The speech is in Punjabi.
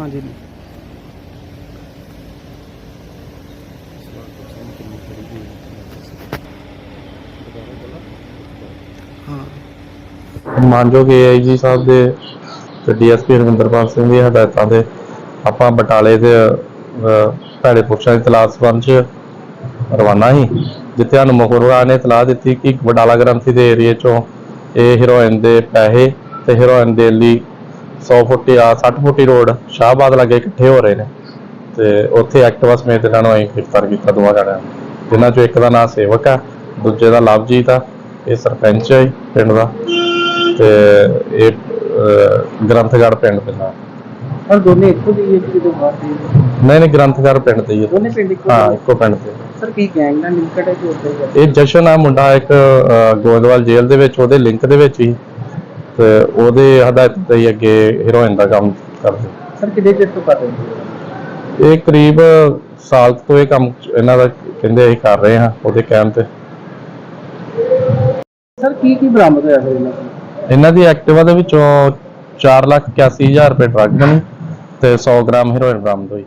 ਹਾਂਜੀ। ਹਾਂ। ਮਾਨਯੋਗ ਏਆਈਜੀ ਸਾਹਿਬ ਦੇ ਤੇ ਡੀਐਸਪੀ ਰਵਿੰਦਰਪਾਲ ਸਿੰਘ ਦੀ ਹਦਾਇਤਾਂ ਦੇ ਆਪਾਂ ਬਟਾਲੇ ਦੇ ਭੈੜੇ ਪੁਰਸ਼ਾਂ ਦੀ ਤਲਾਸ਼ ਸੰਬੰਧ 'ਚ ਰਵਾਨਾ ਸੀ ਜਿੱਥੇ ਸਾਨੂੰ ਮੁਖਬਰਾਂ ਨੇ ਇਤਲਾਹ ਦਿੱਤੀ ਕਿ ਬਟਾਲਾ ਗ੍ਰੰਥੀ ਦੇ ਏਰੀਏ 'ਚੋਂ ਇਹ ਹੀਰੋਇਨ ਦੇ ਪੈਸੇ ਤੇ ਹੀਰੋਇਨ ਦੇ ਲਈ 100 ਫੁੱਟੀ ਆ 60 ਫੁੱਟੀ ਰੋਡ ਸ਼ਾਹਬਾਦ ਲਾਗੇ ਇਕੱਠੇ ਹੋ ਰਹੇ ਨੇ। ਤੇ ਉੱਥੇ ਐਕਟਿਵਾ ਸਮੇਤ ਇਹਨਾਂ ਨੂੰ ਅਸੀਂ ਗ੍ਰਿਫਤਾਰ ਕੀਤਾ ਦੋਵਾਂ ਜਣਿਆਂ ਨੂੰ। ਜਿਨ੍ਹਾਂ 'ਚੋਂ ਇੱਕ ਦਾ ਨਾਮ ਸੇਵਕ ਆ ਦੂਜੇ ਦਾ ਲਵਜੀਤ ਆ ਇਹ ਸਰਪੰਚ ਹੈ ਪਿੰਡ ਦਾ। ਤੇ ਇਹ ਅਹ, ਗ੍ਰੰਥਗੜ੍ਹ ਪਿੰਡ ਦੇ ਨਾਲ। ਪਰ ਦੋਨੇ ਇੱਕੋ ਜਿਹੇ ਇੱਕ ਜਦੋਂ ਬਾਹਰ ਦੇ ਨਹੀਂ ਨਹੀਂ ਗ੍ਰੰਥਗੜ੍ਹ ਪਿੰਡ ਦੇ ਹੀ ਆ। ਦੋਨੇ ਪਿੰਡ ਇੱਕੋ ਹਾਂ ਜਿਹੇ? ਇੱਕੋ ਪਿੰਡ ਦੇ। ਸਰ ਕੀ ਗੈਂਗ ਨਾਲ ਲਿੰਕਡ ਹੈ ਕਿ ਕਰਦੇ ਇਹ ਜਸ਼ਨ ਆ ਮੁੰਡਾ ਇੱਕ ਗੋਇੰਦਵਾਲ ਜੇਲ੍ਹ ਦੇ ਵਿੱਚ ਉਹਦੇ ਲਿੰਕ ਦੇ ਵਿੱਚ ਹੀ। ਤੇ ਉਹਦੇ ਹਦਾਇਤ ਤੇ ਹੀ ਅੱਗੇ ਹੀਰੋਇਨ ਦਾ ਕੰਮ ਕਰਦੇ। ਸਰ ਕਿਹਦੇ ਚਿਰ ਤੋਂ ਕਰ ਰਹੇ ਹੋ ਇਹ ਕਰੀਬ ਸਾਲ ਤੋਂ ਇਹ ਕੰਮ ਇਹਨਾਂ ਦਾ ਕਹਿੰਦੇ ਅਸੀਂ ਕਰ ਰਹੇ ਹਾਂ ਉਹਦੇ ਕਹਿਣ ਤੇ। ਸਰ ਕੀ ਕੀ ਬਰਾਮਦ ਹੋਇਆ ਫਿਰ ਇਹਨਾਂ ਇਹਨਾਂ ਦੀ ਐਕਟਿਵਾ ਦੇ ਵਿੱਚੋਂ 481000 ਰੁਪਏ ਡਰੱਗ ਬਣੀ ਤੇ 100 ਗ੍ਰਾਮ ਹੀਰੋਇਨ ਬਰਾਮਦ ਹੋਈ